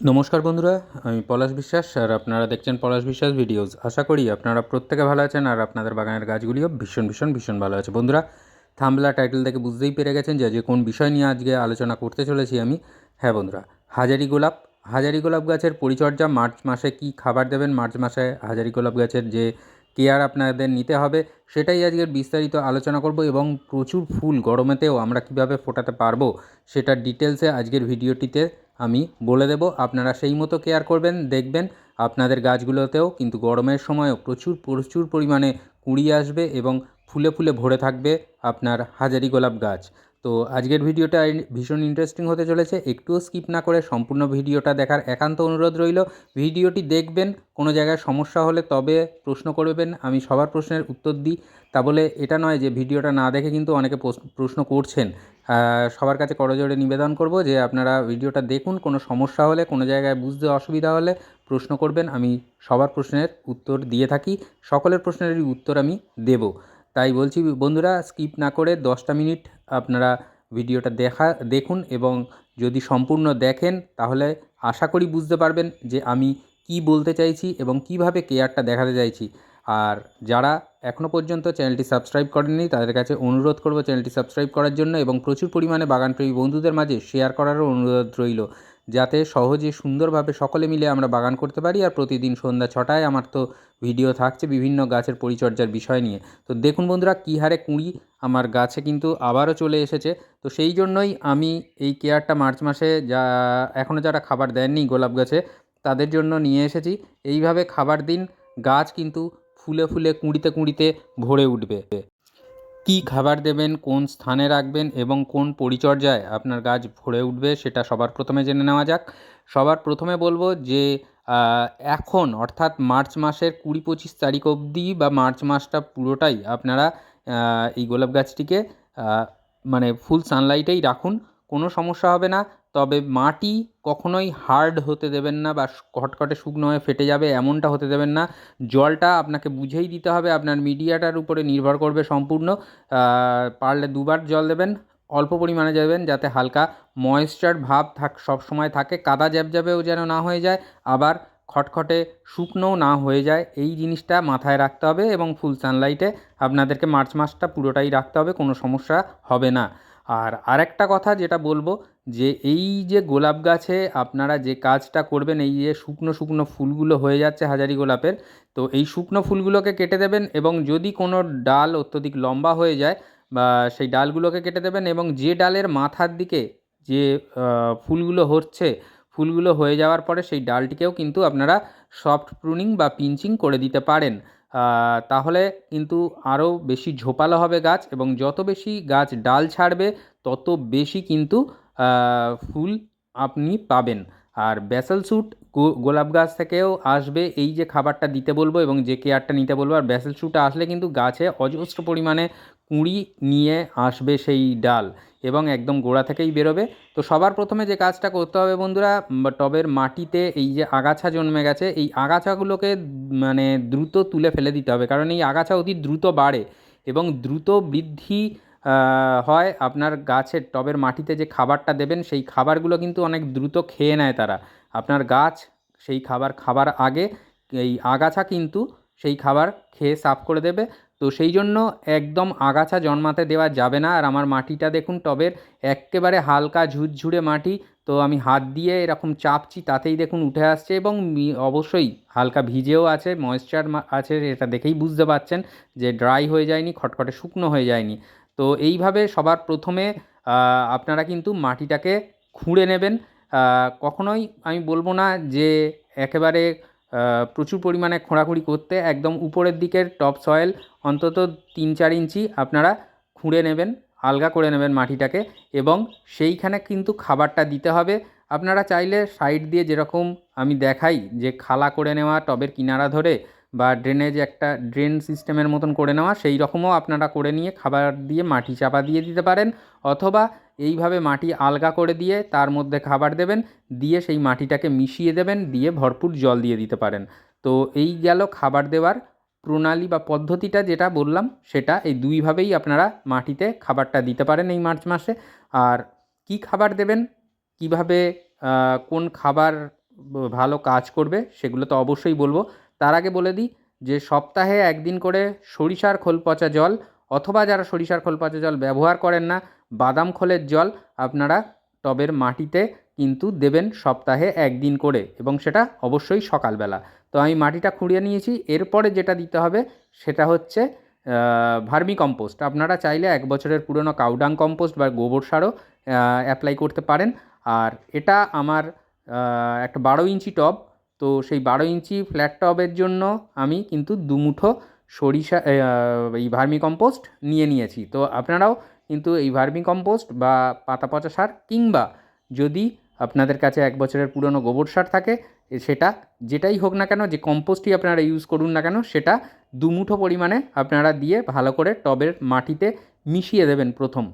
নমস্কার বন্ধুরা, আমি পলাশ বিশ্বাস আর আপনারা দেখছেন পলাশ বিশ্বাস ভিডিওস। আশা করি আপনারা প্রত্যেকে ভালো আছেন আর আপনাদের বাগানের গাছগুলিও ভীষণ ভীষণ ভীষণ ভালো আছে। বন্ধুরা থামলা টাইটেল থেকে বুঝতেই পেরে গেছেন যে যে কোন বিষয় নিয়ে আজকে আলোচনা করতে চলেছি আমি। হ্যাঁ বন্ধুরা, হাজারি গোলাপ। হাজারি গোলাপ গাছের পরিচর্যা মার্চ মাসে কি খাবার দেবেন? মার্চ মাসে হাজারি গোলাপ গাছের যে কেয়ার আপনাদের নিতে হবে, সেটাই আজকের বিস্তারিত আলোচনা করব এবং প্রচুর ফুল গরমেতেও আমরা কীভাবে ফোটাতে পারব, সেটার ডিটেলসে আজকের ভিডিওটিতে আমি বলে দেব, আপনারা সেই মতো কেয়ার করবেন, দেখবেন আপনাদের গাছগুলোতেও কিন্তু গরমের সময়ও প্রচুর প্রচুর পরিমাণে কুঁড়ি আসবে এবং ফুলে ফুলে ভরে থাকবে আপনার হাজারি গোলাপ গাছ। তো আজকের ভিডিওটা ভীষণ ইন্টারেস্টিং হতে চলেছে। একটুও স্কিপ না করে সম্পূর্ণ ভিডিওটা দেখার একান্ত অনুরোধ রইল। ভিডিওটি দেখবেন, কোনো জায়গায় সমস্যা হলে তবে প্রশ্ন করবেন, আমি সবার প্রশ্নের উত্তর দিই। তা বলে এটা নয় যে ভিডিওটা না দেখে কিন্তু অনেকে প্রশ্ন করছেন। সবার কাছে করজোড়ে নিবেদন করব যে আপনারা ভিডিওটা দেখুন, কোনো সমস্যা হলে, কোনো জায়গায় বুঝতে অসুবিধা হলে প্রশ্ন করবেন, আমি সবার প্রশ্নের উত্তর দিয়ে থাকি। সকলের প্রশ্নেরই উত্তর আমি দেব। তাই বলছি বন্ধুরা স্কিপ না করে দশটা মিনিট আপনারা ভিডিওটা দেখা, দেখুন এবং যদি সম্পূর্ণ দেখেন তাহলে আশা করি বুঝতে পারবেন যে আমি কি বলতে চাইছি এবং কীভাবে কেয়ারটা দেখাতে চাইছি। আর যারা এখনও পর্যন্ত চ্যানেলটি সাবস্ক্রাইব করেননি তাদের কাছে অনুরোধ করব চ্যানেলটি সাবস্ক্রাইব করার জন্য এবং প্রচুর পরিমাণে বাগানপ্রেমী বন্ধুদের মাঝে শেয়ার করারও অনুরোধ রইল। যাতে সহজে সুন্দরভাবে সকলে মিলে আমরা বাগান করতে পারি আর প্রতিদিন সন্ধ্যা ছটায় আমার তো ভিডিও থাকছে বিভিন্ন গাছের পরিচর্যার বিষয় নিয়ে। তো দেখুন বন্ধুরা, কী হারে কুঁড়ি আমার গাছে কিন্তু আবারও চলে এসেছে। তো সেই জন্যই আমি এই কেয়ারটা মার্চ মাসে যা এখনও যারা খাবার দেননি গোলাপ গাছে, তাদের জন্য নিয়ে এসেছি। এইভাবে খাবার দিন, গাছ কিন্তু ফুলে ফুলে কুঁড়িতে কুঁড়িতে ভরে উঠবে। কি খাবার দেবেন, কোন স্থানে রাখবেন এবং কোন পরিচর্যায় আপনার গাছ ভরে উঠবে সেটা সবার প্রথমে জেনে নেওয়া যাক। সবার প্রথমে বলব যে এখন অর্থাৎ মার্চ মাসের কুড়ি পঁচিশ তারিখ অবধি বা মার্চ মাসটা পুরোটাই আপনারা এই গোলাপ গাছটিকে মানে ফুল সানলাইটেই রাখুন। কোনো সমস্যা হবে না। তবে মাটি কখনোই হার্ড হতে দেবেন না বা খটখটে শুকনো হয়ে ফেটে যাবে এমনটা হতে দেবেন না। জলটা আপনাকে বুঝেই দিতে হবে, আপনার মিডিয়াটার উপরে নির্ভর করবে সম্পূর্ণ। পারলে দুবার জল দেবেন, অল্প পরিমাণে দেবেন যাতে হালকা ময়েশ্চার ভাব থাক সব সময় থাকে, কাদা জ্যাবজ্যাবেও যেন না হয়ে যায়, আবার খটখটে শুকনোও না হয়ে যায়। এই জিনিসটা মাথায় রাখতে হবে এবং ফুল সানলাইটে আপনাদেরকে মার্চ মাসটা পুরোটাই রাখতে হবে, কোনো সমস্যা হবে না। আর আরেকটা কথা যেটা বলব যে এই যে গোলাপ গাছে আপনারা যে কাজটা করবেন, এই যে শুকনো শুকনো ফুলগুলো হয়ে যাচ্ছে হাজারি গোলাপের, তো এই শুকনো ফুলগুলোকে কেটে দেবেন এবং যদি কোনো ডাল অত্যধিক লম্বা হয়ে যায় বা সেই ডালগুলোকে কেটে দেবেন এবং যে ডালের মাথার দিকে যে ফুলগুলো হচ্ছে, ফুলগুলো হয়ে যাওয়ার পরে সেই ডালটিকেও কিন্তু আপনারা সফট প্রুনিং বা পিঞ্চিং করে দিতে পারেন। তাহলে কিন্তু আরও বেশি ঝোপালো হবে গাছ এবং যত বেশি গাছ ডাল ছাড়বে, তত বেশি কিন্তু ফুল আপনি পাবেন। আর ব্যাসেল স্যুট গোলাপ গাছ থেকেও আসবে এই যে খাবারটা দিতে বলব এবং যে কেয়ারটা নিতে বলব। আর ব্যাসেল স্যুটটা আসলে কিন্তু গাছে অজস্র পরিমাণে কুঁড়ি নিয়ে আসবে সেই ডাল এবং একদম গোড়া থেকেই বেরোবে। তো সবার প্রথমে যে কাজটা করতে হবে বন্ধুরা টবের মাটিতে এই যে আগাছা জন্মে গেছে, এই আগাছাগুলোকে মানে দ্রুত তুলে ফেলে দিতে হবে। কারণ এই আগাছা অতি দ্রুত বাড়ে এবং দ্রুত বৃদ্ধি হয় আপনার গাছের, টবের মাটিতে যে খাবারটা দেবেন, সেই খাবারগুলো কিন্তু অনেক দ্রুত খেয়ে নেয় তারা। আপনার গাছ, সেই খাবার খাবার আগে, এই আগাছা কিন্তু সেই খাবার খেয়ে সাফ করে দেবে। তো সেই জন্য একদম আগাছা জন্মাতে দেওয়া যাবে না। আর আমার মাটিটা দেখুন টবের একেবারে হালকা ঝুরঝুরে মাটি। তো আমি হাত দিয়ে এরকম চাপছি, তাতেই দেখুন উঠে আসছে এবং অবশ্যই হালকা ভিজেও আছে ময়েশ্চার আছে, এটা দেখেই বুঝতে পারছেন যে ড্রাই হয়ে যায়নি, খটখটে শুকনো হয়ে যায়নি। তো এইভাবে সবার প্রথমে আপনারা কিন্তু মাটিটাকে খুঁড়ে নেবেন। কখনোই আমি বলব না যে একেবারে প্রচুর পরিমাণে খোঁড়াখুঁড়ি করতে একদম উপরের দিকের টপ সয়েল অন্তত তিন চার ইঞ্চি আপনারা খুঁড়ে নেবেন, আলগা করে নেবেন মাটিটাকে এবং সেইখানে কিন্তু খাবারটা দিতে হবে। আপনারা চাইলে সাইড দিয়ে যেরকম আমি দেখাই যে খালা করে নেওয়া টবের কিনারা ধরে বা ড্রেনেজ একটা ড্রেন সিস্টেমের মতন করে নেওয়া, সেই রকমও আপনারা করে নিয়ে খাবার দিয়ে মাটি চাপা দিয়ে দিতে পারেন অথবা এইভাবে মাটি আলগা করে দিয়ে তার মধ্যে খাবার দেবেন, দিয়ে সেই মাটিটাকে মিশিয়ে দেবেন, দিয়ে ভরপুর জল দিয়ে দিতে পারেন। তো এই গেল খাবার দেওয়ার প্রণালী বা পদ্ধতিটা যেটা বললাম, সেটা এই দুইভাবেই আপনারা মাটিতে খাবারটা দিতে পারেন এই মার্চ মাসে। আর কি খাবার দেবেন, কীভাবে কোন খাবার ভালো কাজ করবে, সেগুলো তো অবশ্যই বলব। তার আগে বলে দিই যে সপ্তাহে একদিন করে সরিষার খোল পচা জল অথবা যারা সরিষার খোল পচা জল ব্যবহার করেন না, বাদাম খোলের জল আপনারা টবের মাটিতে কিন্তু দেবেন সপ্তাহে একদিন করে এবং সেটা অবশ্যই সকালবেলা। তো আমি মাটিটা খুঁড়িয়ে নিয়েছি, এরপরে যেটা দিতে হবে সেটা হচ্ছে ভার্মি কম্পোস্ট। আপনারা চাইলে এক বছরের পুরনো কাউডাং কম্পোস্ট বা গোবর সারও অ্যাপ্লাই করতে পারেন। আর এটা আমার একটা বারো ইঞ্চি টব তো সেই বারো ইঞ্চি ফ্ল্যাট টবের জন্য আমি কিন্তু দুমুঠো সরিষা এই ভার্মি কম্পোস্ট নিয়ে নিয়েছি। তো আপনারাও কিন্তু এই ভার্মি কম্পোস্ট বা পাতা পচা সার কিংবা যদি আপনাদের কাছে এক বছরের পুরনো গোবর সার থাকে সেটা যেটাই হোক না কেন, যে কম্পোস্টই আপনারা ইউজ করুন না কেন, সেটা দুমুঠো পরিমাণে আপনারা দিয়ে ভালো করে টবের মাটিতে মিশিয়ে দেবেন প্রথম।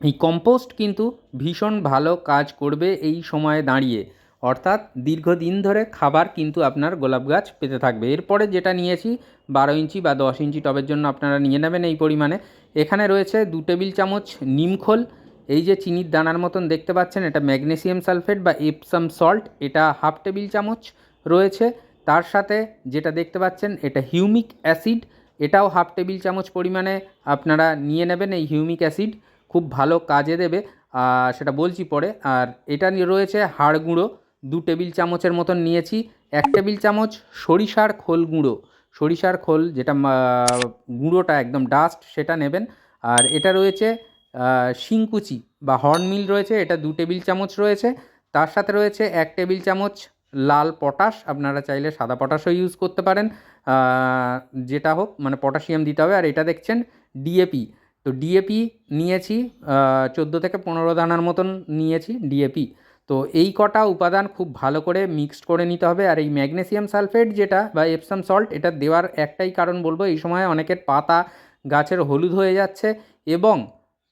এই কম্পোস্ট কিন্তু ভীষণ ভালো কাজ করবে এই সময়ে দাঁড়িয়ে। অর্থাৎ দীর্ঘদিন ধরে খাবার কিন্তু আপনার গোলাপ গাছ পেতে থাকবে। এরপরে যেটা নিয়েছি, বারো ইঞ্চি বা দশ ইঞ্চি টবের জন্য আপনারা নিয়ে নেবেন এই পরিমাণে। এখানে রয়েছে দু টেবিল চামচ নিমখোল এই যে চিনির দানার মতন দেখতে পাচ্ছেন, এটা ম্যাগনেসিয়াম সালফেট বা এপসাম সল্ট, এটা হাফ টেবিল চামচ রয়েছে। তার সাথে যেটা দেখতে পাচ্ছেন, এটা হিউমিক অ্যাসিড। এটাও হাফ টেবিল চামচ পরিমাণে আপনারা নিয়ে নেবেন এই হিউমিক অ্যাসিড। খুব ভালো কাজে দেবে। সেটা বলছি পরে। আর এটা রয়েছে হাড় গুঁড়ো। দু টেবিল চামচের মতন নিয়েছি। এক টেবিল চামচ সরিষার খোল গুঁড়ো। সরিষার খোল যেটা গুঁড়োটা একদম ডাস্ট সেটা নেবেন। আর এটা রয়েছে শিংকুচি বা হর্নমিল রয়েছে, এটা দু টেবিল চামচ রয়েছে। তার সাথে রয়েছে এক টেবিল চামচ লাল পটাশ, আপনারা চাইলে সাদা পটাশও ইউজ করতে পারেন। যেটা হোক মানে পটাশিয়াম দিতে হবে। আর এটা দেখছেন ডিএপি তো ডিএপি নিয়েছি চোদ্দ থেকে পনেরো দানার মতন নিয়েছি ডিএপি তো এই কটা উপাদান খুব ভালো করে মিক্সড করে নিতে হবে, আর এই ম্যাগনেসিয়াম সালফেট যেটা বা এপসাম সল্ট এটা দেওয়ার একটাই কারণ বলব, এই সময় অনেকের পাতা গাছের হলুদ হয়ে যাচ্ছে এবং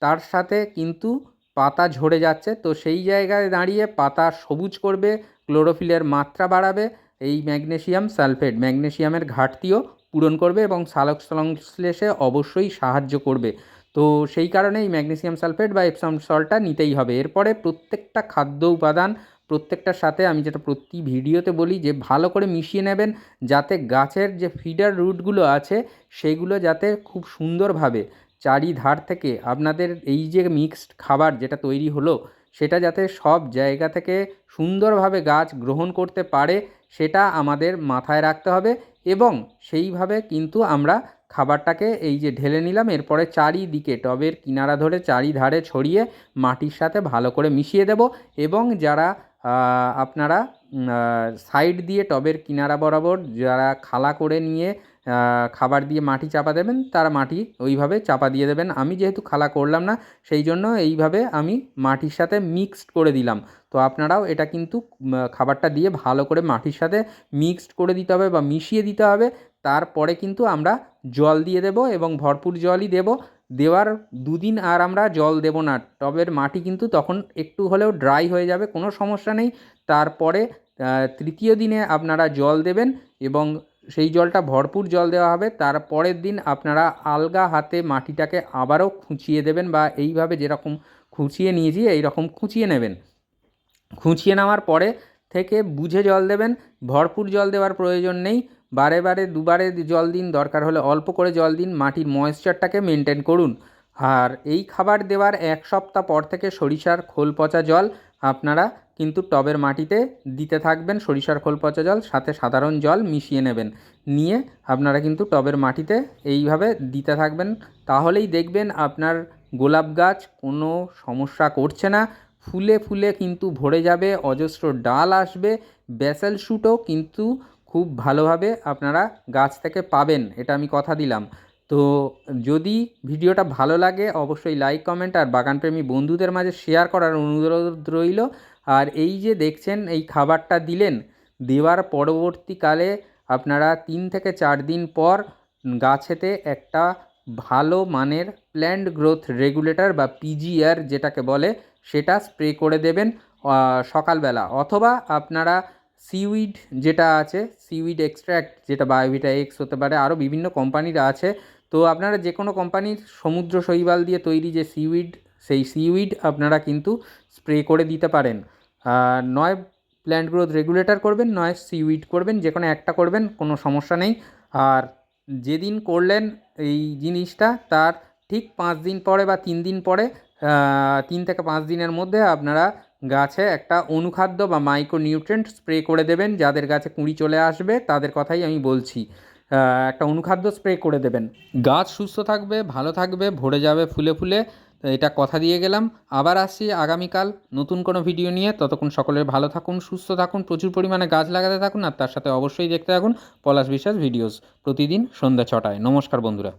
তার সাথে কিন্তু পাতা ঝরে যাচ্ছে। তো সেই জায়গায় দাঁড়িয়ে পাতা সবুজ করবে, ক্লোরোফিলের মাত্রা বাড়াবে, এই ম্যাগনেসিয়াম সালফেট, ম্যাগনেসিয়ামের ঘাটতিও পূরণ করবে এবং সালোক সংশ্লেষে অবশ্যই সাহায্য করবে। তো সেই কারণে এই ম্যাগনেসিয়াম সালফেট বা এপসাম সল্টটা নিতেই হবে। এরপরে প্রত্যেকটা খাদ্য উপাদান প্রত্যেকটার সাথে আমি যেটা প্রতি ভিডিওতে বলি যে ভালো করে মিশিয়ে নেবেন যাতে গাছের যে ফিডার রুটগুলো আছে সেগুলো যাতে খুব সুন্দরভাবে চারিধার থেকে আপনাদের এই যে মিক্সড খাবার যেটা তৈরি হলো সেটা যাতে সব জায়গা থেকে সুন্দরভাবে গাছ গ্রহণ করতে পারে সেটা আমাদের মাথায় রাখতে হবে এবং সেইভাবে কিন্তু আমরা খাবারটাকে এই যে ঢেলে নিলাম, এরপরে চারিদিকে টবের কিনারা ধরে চারিধারে ছড়িয়ে মাটির সাথে ভালো করে মিশিয়ে দেব এবং যারা আপনারা সাইড দিয়ে টবের কিনারা বরাবর যারা খালা করে নিয়ে খাবার দিয়ে মাটি চাপা দেবেন, তারা মাটি ওইভাবে চাপা দিয়ে দেবেন। আমি যেহেতু খালা করলাম না, সেই জন্য এইভাবে আমি মাটির সাথে মিক্সড করে দিলাম। তো আপনারাও এটা কিন্তু খাবারটা দিয়ে ভালো করে মাটির সাথে মিক্সড করে দিতে হবে বা মিশিয়ে দিতে হবে। তারপরে কিন্তু আমরা জল দিয়ে দেব এবং ভরপুর জলই দেব। দেওয়ার দুদিন আর আমরা জল দেব না। টবের মাটি কিন্তু তখন একটু হলেও ড্রাই হয়ে যাবে, কোনো সমস্যা নেই। তারপরে তৃতীয় দিনে আপনারা জল দেবেন এবং সেই জলটা ভরপুর জল দেওয়া হবে। তার পরের দিন আপনারা আলগা হাতে মাটিটাকে আবারও খুঁচিয়ে দেবেন বা এইভাবে যেরকম খুঁচিয়ে নিয়েছি এই রকম খুঁচিয়ে নেবেন। খুঁচিয়ে নেওয়ার পরে থেকে বুঝে জল দেবেন। ভরপুর জল দেওয়ার প্রয়োজন নেই। বারে বারে দুবারে জল দিন দরকার হলে অল্প করে জল দিন, মাটির ময়েশ্চারটাকে মেনটেন করুন। আর এই খাবার দেওয়ার এক সপ্তাহ পর থেকে সরিষার খোল পচা জল আপনারা কিন্তু টবের মাটিতে দিতে থাকবেন। সরিষার খোল পচা জল, সাথে সাধারণ জল মিশিয়ে নেবেন। নিয়ে আপনারা কিন্তু টবের মাটিতে এইভাবে দিতে থাকবেন। তাহলেই দেখবেন আপনার গোলাপ গাছ কোনো সমস্যা করছে না। ফুলে ফুলে কিন্তু ভরে যাবে, অজস্র ডাল আসবে, ব্যাসেল শুটও কিন্তু খুব ভালোভাবে আপনারা গাছ থেকে পাবেন, এটা আমি কথা দিলাম। তো যদি ভিডিওটা ভালো লাগে, অবশ্যই লাইক কমেন্ট আর বাগানপ্রেমী বন্ধুদের মাঝে শেয়ার করার অনুরোধ রইল। আর এই যে দেখছেন, এই খাবারটা দিলেন, দেওয়ার পরবর্তীকালে আপনারা তিন থেকে চার দিন পর গাছেতে একটা ভালো মানের প্ল্যান্ট গ্রোথ রেগুলেটর বা পিজিআর যেটাকে বলে, সেটা স্প্রে করে দেবেন সকালবেলা। অথবা আপনারা সিউইড যেটা আছে সিউইড এক্সট্র্যাক্ট যেটা বায়োভিটা এক্স হতে পারে আরও বিভিন্ন কোম্পানির আছে। তো আপনারা যে কোনো কোম্পানির সমুদ্র শৈবাল দিয়ে তৈরি যে সিউইড সেই সিউইড আপনারা কিন্তু স্প্রে করে দিতে পারেন। নয় প্ল্যান্ট গ্রোথ রেগুলেটর করবেন, নয় সিউইড করবেন যে কোনো একটা করবেন, কোনো সমস্যা নেই। আর যেদিন করলেন এই জিনিসটা, তার ঠিক পাঁচ দিন পরে বা তিন দিন পরে তিন থেকে পাঁচ দিনের মধ্যে আপনারা গাছে একটা অনুখাদ্য বা মাইক্রো নিউট্রেন্ট স্প্রে করে দেবেন, যাদের গাছে কুঁড়ি চলে আসবে, তাদের কথাই আমি বলছি। একটা অনুখাদ্য স্প্রে করে দেবেন। গাছ সুস্থ থাকবে, ভালো থাকবে, ভরে যাবে ফুলে ফুলে এটা কথা দিয়ে গেলাম। আবার আসছি আগামীকাল নতুন কোনো ভিডিও নিয়ে। ততক্ষণ সকলের ভালো থাকুন, সুস্থ থাকুন, প্রচুর পরিমাণে গাছ লাগাতে থাকুন, আর তার সাথে অবশ্যই দেখতে থাকুন পলাশ বিশ্বাস ভিডিওস প্রতিদিন সন্ধ্যা ছটায়। নমস্কার বন্ধুরা।